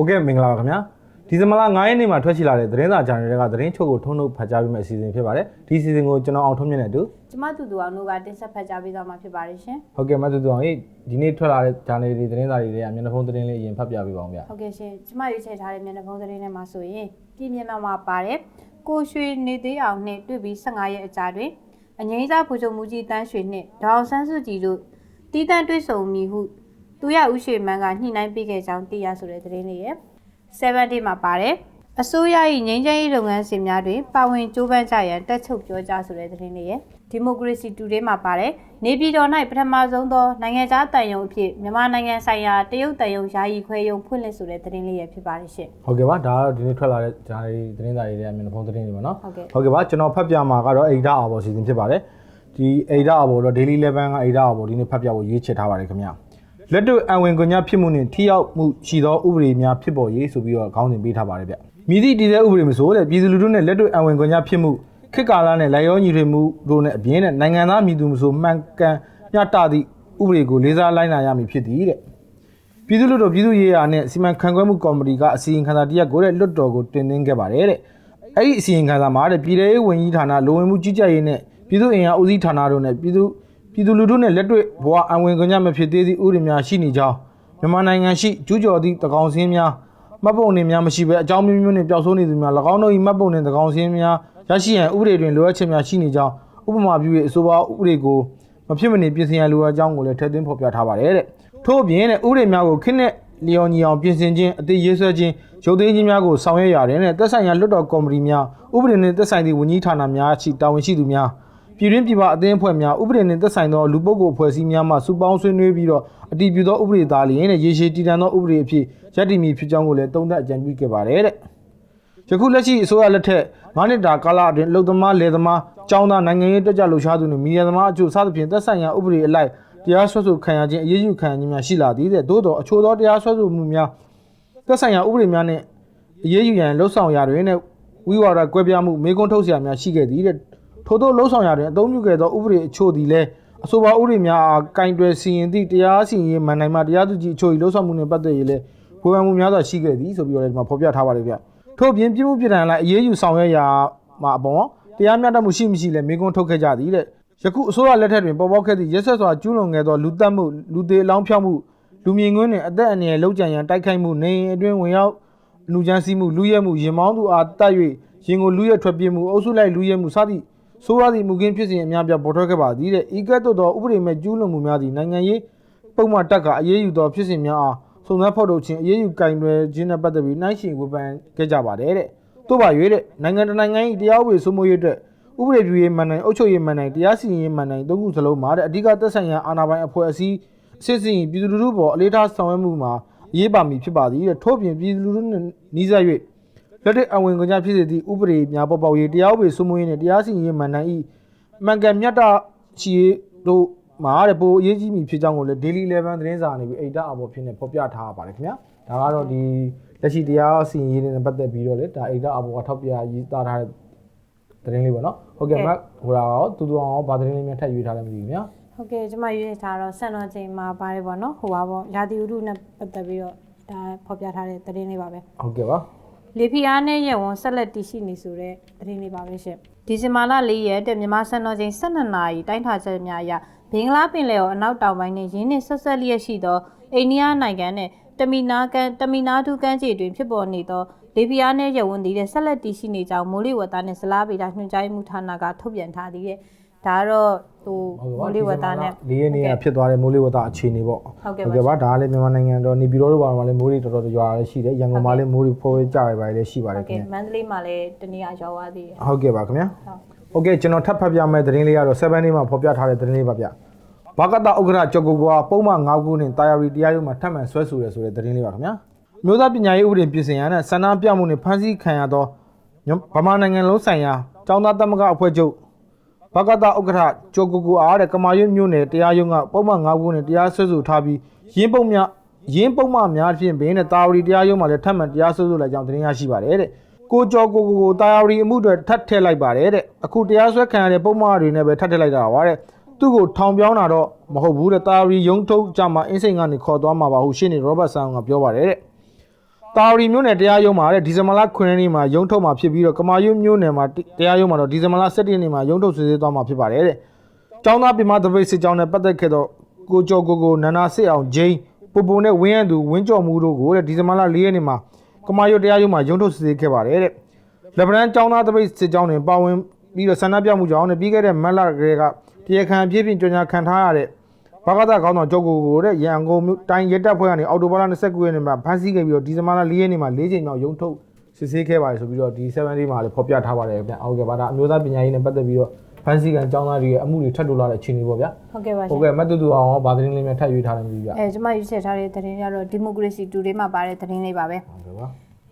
ဟုတ်ကဲ့မင်္ဂလာပါခင်ဗျာဒီဇင်ဘာလ9ရက်နေ့မှာထွက်ရှိလာတဲ့သတင်းစာဂျာနယ်တွေကသတင်းချုပ်ကိုထုံးထုတ်ဖတ်ကြားပေးမယ့်အစီအစဉ်ဖြစ်ပါတယ်ဒီအစီအစဉ်ကိုကျွန်တော်အောင်ထွန်းမြင့်နဲ့အတူကျမတူတူအောင်တို့ကတင်ဆက်ဖတ်ကြားပေးသွားမှာဖြစ်ပါတယ်ရှင်ဟုတ်ကဲ့မတ်တူတူအောင်ကြီးဒီနေ့ထွက်လာတဲ့ဂျာနယ်တွေသတင်းစာတွေတွေကမျက်နှာဖုံးသတင်းလေးအရင်ဖတ်ပြပေးပါအောင်ဗျာ။ဟုတ်ကဲ့ရှင်ကျမရွေးချယ်ထားတဲ့မျက်နှာဖုံးသတင်းထဲမှာဆိုရင်ပြည်မျက်နှာမှာပါတယ်ကိုရွှေနေသေးအောင်နဲ့တွေ့ပြီး15ရက်အကြာတွင်အငိမ့်စားဘူချုပ်မူကြီးတန်းရွှေနှင့်ဒေါအောင်ဆန်းစုကြည်တို့တီးတန့်တွေ့ဆုံမည်ဟု သူရဦးရွှေမန်းကညှိနှိုင်းပေးခဲ့ကြောင်းသိရဆိုတဲ့သတင်းလေးရဲ့7 day မှာပါတယ်အစိုးရ၏ငြိမ်းချမ်းရေးလုပ်ငန်းစဉ်များတွင်ပါဝင်ကြိုးပမ်းကြရန်တက်ချုပ်ပြောကြားဆိုတဲ့သတင်းလေးရဲ့ဒီမိုကရေစီတူဒေးမှာပါတယ်နေပြည်တော်၌ပထမဆုံးသောနိုင်ငံခြားတန်ယုံအဖြစ်မြန်မာနိုင်ငံဆိုင်ရာတရုတ်တန်ယုံယာယီခွဲယုံဖွင့်လှစ်ဆိုတဲ့သတင်းလေးရဲ့ဖြစ်ပါတယ်ရှင့်ဟုတ်ကဲ့ပါဒါကတော့ဒီနေ့ထွက်လာတဲ့ဂျာနယ်သတင်းစာတွေတွေကမျက်နှာဖုံးသတင်းတွေပါနော်ဟုတ်ကဲ့ဟုတ်ကဲ့ပါကျွန်တော်ဖတ်ပြမှာကတော့အိဒါအာဘော်စီစဉ်ဖြစ်ပါတယ်ဒီအိဒါအာဘော်တော့ daily level ကအိဒါအာဘော်ဒီနေ့ဖတ်ပြဖို့ရွေးချယ်ထားပါတယ်ခင်ဗျာ လက်တွေ့အဝင်ကွန်ညာဖြစ်မှုနဲ့ထိရောက်မှုရှိသောဥပဒေများဖြစ်ပေါ်ရေးဆိုပြီးတော့ခေါင်းစဉ်ပေးထားပါတယ်ဗျမြည်သည့်တည်တဲ့ဥပဒေမဆိုတဲ့ပြည်သူလူထုနဲ့လက်တွေ့အဝင်ကွန်ညာဖြစ်မှုခေတ်ကာလနဲ့လိုက်ရောညီထွေမှုတို့နဲ့အပြင်နဲ့နိုင်ငံသားမြည်သူမဆိုမှန်ကန်မျှတသည့်ဥပဒေကိုလေးစားလိုက်နာရမည်ဖြစ်သည်တဲ့ပြည်သူ့လွှတ်တော်ပြည်သူ့ရေးရာနဲ့စီမံခန့်ခွဲမှုကော်မတီကအစီရင်ခံစာတစ်ရပ်ကိုတဲ့လွှတ်တော်ကိုတင်သွင်းခဲ့ပါတယ်တဲ့အဲ့ဒီအစီရင်ခံစာမှာတဲ့ပြည်ထောင်ရေးဝန်ကြီးဌာနလိုဝင်မှုကြီးကြပ်ရေးနဲ့ပြည်သူ့အင်အားဦးစီးဌာနတို့နဲ့ပြည်သူ ပြည်သူလူထုနဲ့လက်တွေ့ဘဝအဝင်ခွင့်ကြမဖြစ်သေးသည့်ဥပဒေများရှိနေကြောင်းမြန်မာနိုင်ငံရှိကျူးကျော်သည့်တကောင်စင်းများမှတ်ပုံတွေများမရှိဘဲအကြောင်းမျိုးမျိုးနဲ့ပျောက်ဆုံးနေသူများ၎င်းတို့၏မှတ်ပုံနဲ့တကောင်စင်းများရရှိရန်ဥပဒေတွင်လိုအပ်ချက်များရှိနေကြောင်းဥပမာပြု၍အဆိုပါဥပဒေကိုမဖြစ်မနေပြင်ဆင်ရန်လိုအပ်ကြောင်းကိုလည်းထည့်သွင်းဖော်ပြထားပါတယ်တဲ့ထို့အပြင်တဲ့ဥပဒေများကိုခင်းနဲ့လျော်ညီအောင်ပြင်ဆင်ခြင်းအသေးရေးဆွဲခြင်းရုပ်သိမ်းခြင်းများကိုဆောင်ရွက်ရတယ်တဲ့သက်ဆိုင်ရာလွှတ်တော်ကော်မတီများဥပဒေနှင့်သက်ဆိုင်သည့်ဝန်ကြီးဌာနများရှိတာဝန်ရှိသူများ ပြည်တွင်းပြည်ပအသင်းအဖွဲ့များဥပဒေနှင့်သက်ဆိုင်သောလူပုဂ္ဂိုလ်အဖွဲ့အစည်းများမှစုပေါင်းဆွေးနွေးပြီးတော့အတည်ပြုသောဥပဒေသားလျင်နဲ့ရေရှည်တည်တံ့သောဥပဒေအဖြစ်ရည်တည်မည်ဖြစ်ကြောင်းကိုလည်းတုံ့သက်အကြံပြုခဲ့ပါတယ်တဲ့ယခုလက်ရှိအစိုးရလက်ထက်မနစ်တာကာလအတွင်းအလုပ်သမားလယ်သမားကျောင်းသားနိုင်ငံရေးတက်ကြလှူရှားသူတွေမီဒီယာသမားအချို့စသဖြင့်သက်ဆိုင်ရာဥပဒေအလိုက်တရားစွဲဆိုခံရခြင်းအရေးယူခံရခြင်းများရှိလာသည်တဲ့သို့သောအချို့သောတရားစွဲဆိုမှုများသက်ဆိုင်ရာဥပဒေများနဲ့အရေးယူရန်လှုံ့ဆော်ရာတွင်နဲ့ဝိဝါဒကွဲပြားမှုမေကွန်းထုတ်စရာများရှိခဲ့သည်တဲ့ ထို့သောလှုံ့ဆော်ရာတွင်အသုံးပြုခဲ့သောဥပဒေအချို့သည်လည်းအဆိုပါဥပဒေများအားကင်တွယ်စီရင်သည့်တရားစီရင်ရေးမှန်နိုင်မှတရားသူကြီးအချို့၏လှုံ့ဆော်မှုနှင့်ပတ်သက်၍လည်းဝေဖန်မှုများစွာရှိခဲ့သည်ဆိုပြီးတော့လည်းဒီမှာဖော်ပြထားပါတယ်ဗျထို့ပြင်ပြမှုပြည်ထန်လိုက်အရေးယူဆောင်ရွက်ရာမှာအပေါ်တရားမျှတမှုရှိမရှိလဲမေးခွန်းထုတ်ခဲ့ကြသည်တဲ့ယခုအစိုးရလက်ထက်တွင်ပေါ်ပေါက်ခဲ့သည့်ရက်ဆက်စွာကျူးလွန်ခဲ့သောလူတက်မှုလူသေးအလောင်းဖြောက်မှုလူမြင်ကွင်းတွင်အသက်အန္တရာယ်လောက်ကျန်ရန်တိုက်ခိုက်မှုနေအိမ်အတွင်းဝင်ရောက်လူချမ်းစီးမှုလူရဲမှုရင်မောင်းသူအားတတ်၍ရင်ကိုလူရဲထွက်ပြေးမှုအုပ်စုလိုက်လူရဲမှုစသည့် ဆိုးရသည့်မူခင်းဖြစ်စဉ်အများပြားပေါ်ထွက်ခဲ့ပါသည်တဲ့ဤကဲ့သို့သောဥပဒေမဲ့ကျူးလွန်မှုများသည့်နိုင်ငံရေးပုံမှန်တက်ကအရေးယူသောဖြစ်စဉ်များအားစုံစမ်းဖော်ထုတ်ခြင်းအရေးယူကင်တွယ်ခြင်းနဲ့ပတ်သက်ပြီးနှိုင်းယှဉ်ဝေဖန်ခဲ့ကြပါတယ်တဲ့တို့ပါရွေးတဲ့နိုင်ငံတကာနိုင်ငံ၏တရားဥပဒေစိုးမိုးရေးအတွက်ဥပဒေပြုရေးမှန်နိုင်အုပ်ချုပ်ရေးမှန်နိုင်တရားစီရင်ရေးမှန်နိုင်သုံးခုစလုံးမှာတဲ့အဓိကသက်ဆိုင်ရာအာဏာပိုင်အဖွဲ့အစည်းအစစ်အစီရင်ပြည်သူလူထုပေါ်အလေးထားဆောင်ရွက်မှုမှာအရေးပါမည်ဖြစ်ပါသည်တဲ့ထို့ပြင်ပြည်သူလူထုနဲ့နှီးစပ်၍ လက်တွေ့အဝင်ကြဖြစ်စေသည့်ဥပဒေများပေါ်ပေါက်ရေးတရားဥပဒေစိုးမိုးရေးနဲ့တရားစီရင်ရေးမှန်နိုင်၏အမှန်ကန်မြတ်တာရှိရေးတို့မှာတဲ့ပိုအရေးကြီးမည်ဖြစ်ကြောင်းကိုလည်း Daily 11သတင်းစာနေပြီးအိတ်တာအပေါ်ဖြစ်နေဖော်ပြထားပါတယ်ခင်ဗျာဒါကတော့ဒီလက်ရှိတရားစီရင်ရေးနဲ့ပတ်သက်ပြီးတော့လေဒါအိတ်တာအပေါ်ကထောက်ပြရေးသားထားတဲ့သတင်းလေးပေါ့နော်ဟုတ်ကဲ့မဟိုတာရောတူတူအောင်ရောဗာသတင်းလေးများထပ်ရွေးထားတယ်မသိဘူးခင်ဗျာဟုတ်ကဲ့ကျမရွေးထားတော့ဆန်တော်ချိန်မှာပါတယ်ပေါ့နော်ဟိုပါပေါ့ရာသီဥတုနဲ့ပတ်သက်ပြီးတော့ဒါဖော်ပြထားတဲ့သတင်းလေးပါပဲဟုတ်ကဲ့ပါ လေဖီအားနဲ့ရဲဝန်ဆက်လက်တည်ရှိနေဆိုတဲ့သတင်းလေးပါပဲရှင်ဒီဇင်ဘာလ၄ရက်တဲ့မြန်မာစံတော်ချိန်12နာရီတိုင်းထာချက်များအရဘင်္ဂလားပင်လယ်ော်အနောက်တောင်ပိုင်းနဲ့ရင်းနှင့်ဆက်ဆက်လျက်ရှိသောအိန္ဒိယနိုင်ငံနဲ့တမီနာကန်တမီနာဒူကန်ကြီးတွင်ဖြစ်ပေါ်နေသောလေဖီအားနဲ့ရဲဝန်သည်တဲ့ဆက်လက်တည်ရှိနေကြောင်းမိုးလေဝသနဲ့ဇလားဗေဒညွှန်ကြားမှုဌာနကထုတ်ပြန်ထားသည်တဲ့ ဒါကတော့ဟိုမိုးလေဝသနဲ့ ၄ရက်နေ့ကဖြစ်သွားတဲ့မိုးလေဝသအခြေအနေပေါ့ ဟုတ်ကဲ့ ဟုတ်ကဲ့ပါဒါကလည်းမြန်မာနိုင်ငံတော်နေပြည်တော်တို့ဘာမှလည်းမိုးတွေတော်တော်ရွာရရှိတယ်ရန်ကုန်မှာလည်းမိုးတွေဖော်ရကြရပါတယ်လည်းရှိပါတယ် ဟုတ် ခင် ကဲ့ ဗျာ မန္တလေးမှာလည်းတနည်းအားရောက်သွားသေးတယ် ဟုတ်ကဲ့ပါခင်ဗျာ ဟုတ် โอเคကျွန်တော်ထပ်ဖတ်ပြမယ့်သတင်းလေးကတော့7 day မှာဖော်ပြထားတဲ့သတင်းလေးပါဗျဘာကတဥက္ကဋ္ဌကျော်ကိုကွာပုံမှန်9ခုနဲ့တာယာရီတရားရုံးမှာထပ်မံဆွဲဆိုရဲဆိုတဲ့သတင်းလေးပါခင်ဗျာမျိုးသားပညာရေးဥပဒေပြင်ဆင်ရတဲ့ဆန္ဒပြမှုနဲ့ဖမ်းဆီးခံရသောဗမာနိုင်ငံလုံးဆိုင်ရာចောင်းသားသမဂ္ဂအဖွဲ့ချုပ် ဘာကတဥက္ကဋ္ဌကျော်ကိုကွာအားတဲ့ကမာရွတ်မြို့နယ်တရားရုံးကပုံမှန်9ခုနဲ့တရားစွဲဆိုထားပြီးရင်းပုံများရင်းပုံမှများဖြင့်ဘင်းနဲ့တာဝရီတရားရုံးမှာလည်းထပ်မံတရားစွဲဆိုလိုက်ကြောင်းသတင်းရရှိပါတယ်တဲ့ကိုကျော်ကိုကိုကိုတာယာရီအမှုတွေထပ်ထည့်လိုက်ပါတယ်တဲ့အခုတရားစွဲခံရတဲ့ပုံမှားတွေနဲ့ပဲထပ်ထည့်လိုက်တာပါတဲ့သူ့ကိုထောင်ပြောင်းတာတော့မဟုတ်ဘူးတဲ့တာယာရီရုံးထုတ်ကြမှာအင်းစိန်ကနေခေါ်သွားမှာပါဟုရှင်းနေရောဘတ်ဆန်ကပြောပါတယ်တဲ့ တာဝရီမြို့နယ်တရားရုံးမှာတဲ့ဒီဇင်ဘာလ9ရက်နေ့မှာရုံးထုတ်မှာဖြစ်ပြီးတော့ကမာရွတ်မြို့နယ်မှာတရားရုံးမှာတော့ဒီဇင်ဘာလ17ရက်နေ့မှာရုံးထုတ်ဆွေးနွေးသွားမှာဖြစ်ပါတယ်တဲ့။ကျောင်းသားပြမသပိတ်စစ်ကြောင်းနဲ့ပတ်သက်ခဲ့တော့ကိုကျော်ကိုကိုနန္နာစစ်အောင်ဂျိန်းပူပူနဲ့ဝင်းရန်သူဝင်းကျော်မှုတို့ကိုတဲ့ဒီဇင်ဘာလ4ရက်နေ့မှာကမာရွတ်တရားရုံးမှာရုံးထုတ်ဆွေးနွေးခဲ့ပါတယ်တဲ့။လက်ဗရန်ကျောင်းသားသပိတ်စစ်ကြောင်းတွေပါဝင်ပြီးတော့ဆန္ဒပြမှုကြောင့်နဲ့ပြီးခဲ့တဲ့မက်လကလေးကတရားခံအဖြစ်ဖြင့်ကြော်ညာခံထားရတဲ့ ဘာကသကောင်းဆောင်ကျောက်ကိုကိုတဲ့ရန်ကုန်မြို့တိုင်းရဲတပ်ဖွဲ့ကနေအော်တိုဘာလ29ရက်နေ့မှာဖမ်းဆီးခဲ့ပြီးတော့ဒီဇင်ဘာလ4ရက်နေ့မှာ၄ချိန်မြောက်ရုံးထုတ်စစ်ဆေးခဲ့ပါတယ်ဆိုပြီးတော့ဒီ7 day မှာလည်းဖော်ပြထားပါတယ်ဗျ။အောက်ကဘာသာအမျိုးသားပညာရေးနဲ့ပတ်သက်ပြီးတော့ဖမ်းဆီးကန်ចောင်းသားတွေရဲ့အမှုတွေထပ်တိုးလာတဲ့အခြေအနေပေါ့ဗျာဟုတ်ကဲ့ပါ။ရှင်ဟုတ်ကဲ့မတ်တူတူအောင်ရောဗာသတင်းလေးများထပ်ရွေးထားတယ်မသိဘူးဗျအဲကျွန်မရွေးချယ်ထားတဲ့သတင်းတွေကတော့ဒီမိုကရေစီတူတွေမှာပါတဲ့သတင်းလေးပါပဲ။ဟုတ်ကဲ့ပါ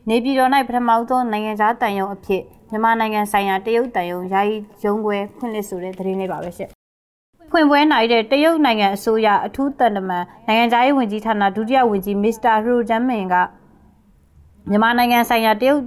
နေပြည်တော်၌ပထမဆုံးနိုင်ငံသားတန်ယုံအဖြစ်မြန်မာနိုင်ငံဆိုင်ရာတရုတ်တန်ယုံယာယီရုံးခွဲဖွင့်လှစ်ဆိုတဲ့သတင်းလေးပါပဲရှင့် ဖွင့်ပွဲနိုင်တဲ့တရုတ်နိုင်ငံအစိုးရအထူးတန်တမန်နိုင်ငံသားရေးဝန်ကြီးဌာနဒုတိယဝန်ကြီးမစ္စတာဟရိုဂျန်မင်ကမြန်မာနိုင်ငံဆိုင်ရာတရုတ်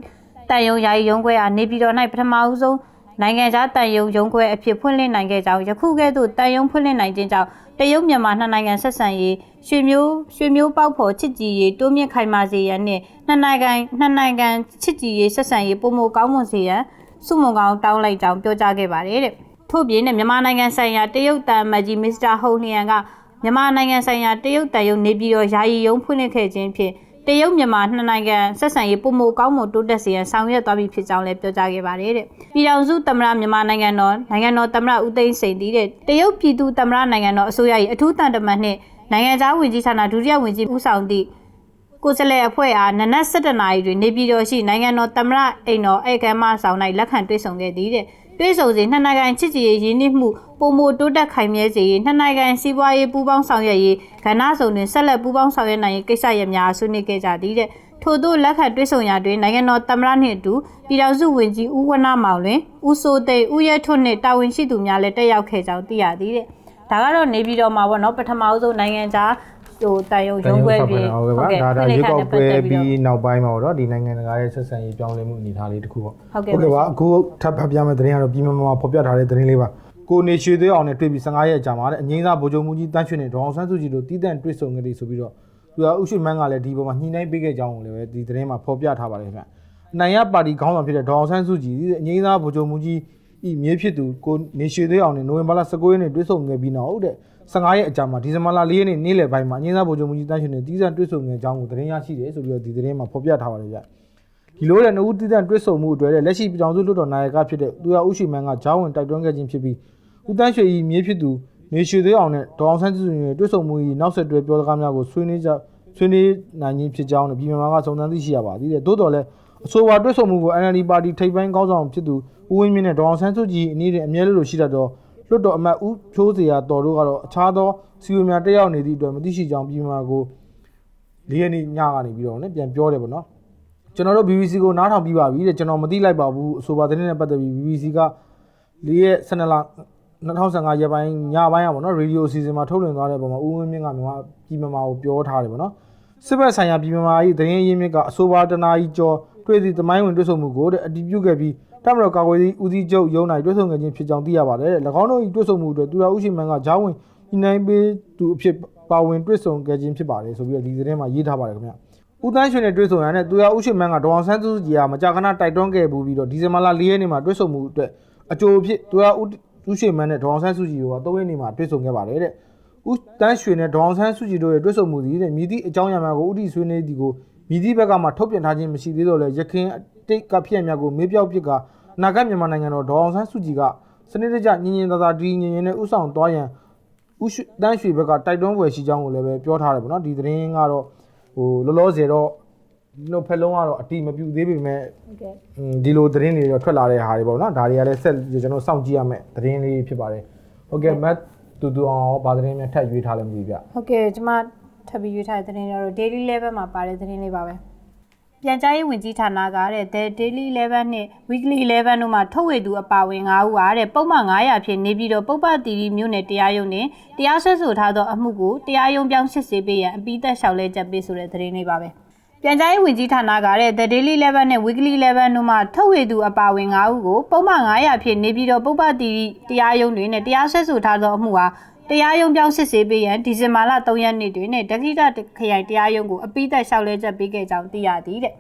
တန်ယုံယာယီရုံးခွဲအားနေပြည်တော်၌ပထမဆုံးနိုင်ငံသားတန်ယုံရုံးခွဲအဖြစ်ဖွင့်လှစ်နိုင်ခဲ့ကြောင်းယခုကဲ့သို့တန်ယုံဖွင့်လှစ်နိုင်ခြင်းကြောင့်တရုတ်မြန်မာနှစ်နိုင်ငံဆက်ဆံရေးရွှေမျိုးရွှေမျိုးပေါက်ဖော်ချစ်ကြည်ရေးတိုးမြင့်ခိုင်မာစေရန်နှင့်နှစ်နိုင်ငံနှစ်နိုင်ငံချစ်ကြည်ရေးဆက်ဆံရေးပုံမကောင်းမွန်စေရန်စုမုံကောင်းတောင်းလိုက်ကြောင်းပြောကြားခဲ့ပါတယ်တဲ့ ထို့ပြင်နဲ့မြန်မာနိုင်ငံဆိုင်ရာတရုတ်တန်မတ်ကြီးမစ္စတာဟုံလျံကမြန်မာနိုင်ငံဆိုင်ရာတရုတ်တန်ယုံနေပြည်တော်ယာယီရုံးဖွင့်လှစ်ခဲ့ခြင်းဖြင့်တရုတ်မြန်မာနှစ်နိုင်ငံဆက်ဆံရေးပုံမကောင်းမွန်တိုးတက်စေရန်ဆောင်ရွက်သွားပြီဖြစ်ကြောင်းလည်းပြောကြားခဲ့ပါတယ်တဲ့။ပြည်ထောင်စုသမ္မတမြန်မာနိုင်ငံတော်နိုင်ငံတော်သမ္မတဦးသိန်းစိန်တည်တဲ့တရုတ်ပြည်သူသမ္မတနိုင်ငံတော်အစိုးရ၏အထူးတန်တမန်နှင့်နိုင်ငံသားဝင်ကြီးဌာနဒုတိယဝင်ကြီးဦးဆောင်သည့် ကိုယ်စားလှယ်အဖွဲ့အားနနက်7:00နာရီတွင်နေပြည်တော်ရှိနိုင်ငံတော်သမ္မတအိမ်တော်ဧကမ်းမဆောင်၌လက်ခံတွေ့ဆုံခဲ့သည်တဲ့။တွေ့ဆုံစဉ်နှစ်နိုင်ငံချစ်ကြည်ရေးရင်းနှီးမှုပုံမတိုးတက်ခိုင်မြဲစေရေးနှစ်နိုင်ငံစီးပွားရေးပူးပေါင်းဆောင်ရွက်ရေးကဏ္ဍစုံတွင်ဆက်လက်ပူးပေါင်းဆောင်ရွက်နိုင်ရေးကိစ္စရပ်များဆွေးနွေးခဲ့ကြသည်တဲ့ထို့သောလက်ခံတွေ့ဆုံရာတွင်နိုင်ငံတော်သမ္မတနှင့်အတူပြည်ထောင်စုဝန်ကြီးဦးဝဏမောင်လွင်ဦးစိုးသိန်းဦးရဲထွန်းနှင့်တာဝန်ရှိသူများလည်းတက်ရောက်ခဲ့ကြောင်းသိရသည်တဲ့ဒါကတော့နေပြည်တော်မှာပေါ့နော်ပထမအဆုံးနိုင်ငံခြား ဟိုတန်ရုံ။ရုံးခွဲပြီးဟုတ်ကဲ့ပါဒါဒါရွေးကောက်ပွဲပြီးနောက်ပိုင်းမှာတော့ဒီနိုင်ငံတကာရဲ့ဆက်ဆံရေးပြောင်းလဲမှုအနေအထားလေးတစ်ခုပေါ့ဟုတ်ကဲ့ဟုတ်ကဲ့ပါအခုထပ်ဖတ်ပြမယ့်သတင်းကတော့ပြည်မမှာဖော်ပြထားတဲ့သတင်းလေးပါကိုနေရွှေသေးအောင်နဲ့တွေ့ပြီး15ရက်အကြာမှာတဲ့အငိမ့်စားဗိုလ်ချုပ်မှုကြီးတန်းရွှေနဲ့ဒေါအောင်ဆန်းစုကြည်တို့တည်တံ့တွေ့ဆုံခဲ့တယ်ဆိုပြီးတော့သူကဥရှိမန်းကလည်းဒီပေါ်မှာညှိနှိုင်းပေးခဲ့ကြောင်းကိုလည်းပဲဒီသတင်းမှာဖော်ပြထားပါတယ်ခင်ဗျအနိုင်ရပါတီခေါင်းဆောင်ဖြစ်တဲ့ဒေါအောင်ဆန်းစုကြည်အငိမ့်စားဗိုလ်ချုပ်မှုကြီးဤမြေဖြစ်သူကိုနေရွှေသေးအောင်နဲ့နိုဝင်ဘာလ19ရက်နေ့တွေ့ဆုံခဲ့ပြီးနောက်တဲ့ 15ရက်အကြာမှာဒီဇင်ဘာလ4ရက်နေ့နေ့လယ်ပိုင်းမှာအငိမ့်စားဗိုလ်ချုပ်မှုကြီးတန်းရွှေနဲ့တည်တံ့တွေ့ဆုံခဲ့ကြောင်းကိုသတင်းရရှိတယ်ဆိုပြီးတော့ဒီသတင်းမှာဖော်ပြထားပါတယ်ဗျဒီလိုတဲ့နှုတ်တည်တံ့တွဲဆုံမှုအတွက်တဲ့လက်ရှိပြည်ထောင်စုလွှတ်တော်နိုင်ကဖြစ်တဲ့သူရဥရှိမန်းကဂျောင်းဝင်တိုက်တွန်းခဲ့ခြင်းဖြစ်ပြီးဦးတန်းရွှေဤမြေဖြစ်သူနေရွှေသေးအောင်နဲ့ဒေါအောင်ဆန်းစုကြည်ရဲ့တွဲဆုံမှုဤနောက်ဆက်တွဲပြောစကားများကိုဆွေးနွေးကြဆွေးနွေးနိုင်ခြင်းဖြစ်ကြောင်းနဲ့ပြည်မြန်မာကစုံစမ်းသိရှိရပါသည်တဲ့သို့တော်လည်းအဆိုပါတွဲဆုံမှုကို NLD ပါတီထိပ်ပိုင်းခေါင်းဆောင်ဖြစ်သူဦးဝင်းမြင့်နဲ့ဒေါအောင်ဆန်းစုကြည်အနေနဲ့အမြဲလိုရှိတတ်သော လွှတ်တော်အမတ်ဦးဖြိုးစရာတော်တို့ကတော့အခြားသောစီဝေများတက်ရောက်နေသည့်အတွက်မသိရှိကြောင်းပြည်မြန်မာကို၄ရက်နေ့ညကနေပြီးတော့လည်းပြန်ပြောတယ်ပေါ့နော်ကျွန်တော်တို့ BBC ကိုနားထောင်ပြီးပါပြီတဲ့ကျွန်တော်မသိလိုက်ပါဘူးအဆိုပါသတင်းနဲ့ပတ်သက်ပြီး BBC က၄ရက်12လ2015ရက်ပိုင်းညပိုင်းอ่ะဗောနော်ရေဒီယိုအစီအစဉ်မှာထုတ်လွှင့်သွားတဲ့ပုံမှာဦးဝင်းမြင့်ကမြန်မာပြည်မြန်မာကိုပြောထားတယ်ဗောနော်စစ်ဘက်ဆိုင်ရာပြည်မြန်မာ၏သတင်းရင်းမြစ်ကအဆိုပါတနာကြီးကျော်တွေ့သည့်တမိုင်းဝင်တွေ့ဆုံမှုကိုတဲ့အတည်ပြုခဲ့ပြီး တမတော်ကာကွယ်ရေးဦးစီးချုပ်ရုံး၌တွေ့ဆုံခဲ့ခြင်းဖြစ်ကြောင်းသိရပါတယ်တဲ့၎င်းတို့၏တွေ့ဆုံမှုအတွက်သူရဦးရှိမန်ကဂျားဝင်ညှိနှိုင်းပေးသူအဖြစ်ပါဝင်တွေ့ဆုံခဲ့ခြင်းဖြစ်ပါတယ်ဆိုပြီးတော့ဒီသတင်းမှာရေးထားပါတယ်ခင်ဗျဦးတန်းရွှေနဲ့တွေ့ဆုံရတဲ့သူရဦးရှိမန်းကဒေါအောင်ဆန်းစုကြည်ကမကြာခဏတိုက်တွန်းခဲ့ပူပြီးတော့ဒီဇင်ဘာလ၄ရက်နေ့မှာတွေ့ဆုံမှုအတွက်အကြိုဖြစ်သူရဦးဦးရှိမန်းနဲ့ဒေါအောင်ဆန်းစုကြည်တို့က၃ရက်နေ့မှာတွေ့ဆုံခဲ့ပါတယ်တဲ့ဦးတန်းရွှေနဲ့ဒေါအောင်ဆန်းစုကြည်တို့ရဲ့တွေ့ဆုံမှုသည်တဲ့မြည်သည့်အကြောင်းအရာများကိုဥတီဆွေးနွေးသည်ကိုမြည်သည့်ဘက်ကမှထုတ်ပြန်ထားခြင်းမရှိသေးတော့လဲရခင် အတိတ်ကဖြစ်အများကိုမေးပြောက်ဖြစ်ကအနာဂတ်မြန်မာနိုင်ငံတော်ဒေါအောင်ဆန်းစုကြည်ကစနစ်တကျညင်ညင်သာသာဒီညင်ညင်နဲ့ဥဆောင်သွားရန်ဥရှတန်းရွှေဘက်ကတိုက်တွန်းပွဲရှိကြောင်းကိုလည်းပဲပြောထားတယ်ပေါ့နော်ဒီသတင်းကတော့ဟိုလောလောဆယ်တော့ဒီလိုဖက်လုံးကတော့အတိမပြုတ်သေးပေမဲ့ဟုတ်ကဲ့อืมဒီလိုသတင်းတွေတော့ထွက်လာတဲ့ဟာတွေပေါ့နော်ဒါတွေကလည်းဆက်ကျွန်တော်စောင့်ကြည့်ရမယ်သတင်းလေးဖြစ်ပါတယ်ဟုတ်ကဲ့မတ်တူတူအောင်ရောဗာသတင်းများထပ်ရွေးထားလည်းမသိဘူးဗျဟုတ်ကဲ့ကျမထပ်ပြီးရွေးထားတဲ့သတင်းတွေကတော့ daily level မှာပါတဲ့သတင်းလေးပါပဲ ပြန်ကြားရေးဝန်ကြီးဌာနကတဲ့ The Daily Level နဲ့ Weekly Level တို့မှာထုတ်ဝေသူအပါအဝင်9ဦးအားတဲ့ပုံမှန်900ဖြစ်နေပြီးတော့ပုပ္ပတီရီမြို့နယ်တရားရုံးနဲ့တရားစွဲဆိုထားသောအမှုကိုတရားရုံးပြောင်းစစ်ဆေးပေးရန်အပိသက်လျှောက်လဲချက်ပေးဆိုတဲ့သတင်းလေးပါပဲပြန်ကြားရေးဝန်ကြီးဌာနကတဲ့ The Daily Level နဲ့ Weekly Level တို့မှာထုတ်ဝေသူအပါအဝင်9ဦးကိုပုံမှန်900ဖြစ်နေပြီးတော့ပုပ္ပတီရီတရားရုံးတွေနဲ့တရားစွဲဆိုထားသောအမှုဟာ တတရားရုံးပြောင်းစစ်ဆေးပေးရန်ဒီဇင်ဘာလ3ရက်နေ့တွင်နဲ့ဒက္ခိတခရိုင်တရားရုံးကိုအပိသက်လျှောက်လဲချက်ပေးခဲ့ကြောင်းသိရသည်တဲ့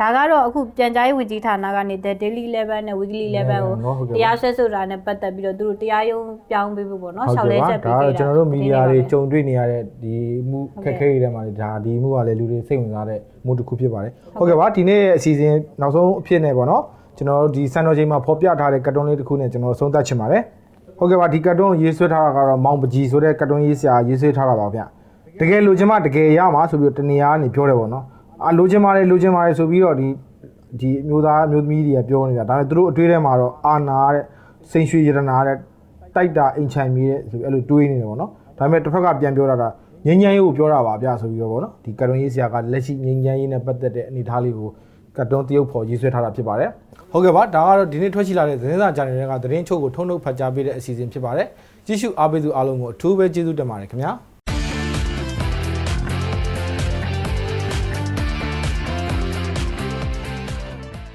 ဒါကတော့အခုပြန်ကြားရေးဝန်ကြီးဌာနကနေ The Daily Level နဲ့ Weekly Level ကိုနော်ဟုတ်ကဲ့ပါတရားစွဲဆိုတာနဲ့ပတ်သက်ပြီးတော့သူတို့တရားရုံးပြောင်းပေးဖို့ပေါ့နော်ဟုတ်လျှောက်လဲကဲ့ပါချက်ပေးဒါခဲ့တော့တာကျွန်တော်တို့မီဒီယာတွေဒီနေ့ပါပဲကြုံတွေ့နေရတဲ့ဒီမှုခက်ခဲတွေထဲမှာလည်းဒါဒီမှုကလည်းလူတွေစိတ်ဝင်စားတဲ့မှုတစ်ခုဖြစ်ပါတယ်ဟုတ်ကဲ့ပါဒီနေ့ရဲ့အစီအစဉ်နောက်ဆုံးအဖြစ်နဲ့ပေါ့နော်ကျွန်တော်တို့ဒီစံတော်ချိန်မှာဖော်ပြထားတဲ့ကတ်တွန်းလေးတစ်ခုနဲ့ကျွန်တော်ဆုံးသက်ချင်ပါတယ် ဟုတ်ကဲ့ပါဒီကတ်တွန်းကိုရေးဆွဲထားတာကတော့မောင်ပကြီးဆိုတဲ့ကတ်တွန်းရေးဆရာရေးဆွဲထားတာပါဗျတကယ်လိုချင်မှတကယ်ရမှာဆိုပြီးတော့တနေရာကနေပြောတယ်ပေါ့နော်အာလိုချင်ပါတယ်လိုချင်ပါတယ်ဆိုပြီးတော့ဒီဒီအမျိုးသားအမျိုးသမီးတွေကပြောနေတာဒါပေမဲ့သူတို့အတွေ့အထဲမှာတော့အာနာတဲ့စိန်ရွှေရတနာတဲ့ တိုက်တာအိမ်ချိုင်မီတဲ့ဆိုပြီးအဲ့လိုတွေးနေတယ်ပေါ့နော်ဒါပေမဲ့တစ်ဖက်ကပြန်ပြောတာကငញ្ញမ်းရေးကိုပြောတာပါဗျဆိုပြီးတော့ပေါ့နော်ဒီကတ်တွန်းရေးဆရာကလက်ရှိငញ្ញမ်းရေးနဲ့ပတ်သက်တဲ့အနေအထားလေးကို ကတ်တွန်းတရုပ်ဖော်ရေးဆွဲထားတာဖြစ်ပါတယ်ဟုတ်ကဲ့ပါဒါကတော့ဒီနေ့ထွက်ရှိလာတဲ့သတင်းစာ channel တွေကသတင်းချုပ်ကိုထုံးထုတ်ဖတ်ကြားပေးတဲ့အစီအစဉ်ဖြစ်ပါတယ်ကြည့်ရှုအားပေးသူအားလုံးကိုအထူးပဲကျေးဇူးတင်ပါတယ်ခင်ဗျာ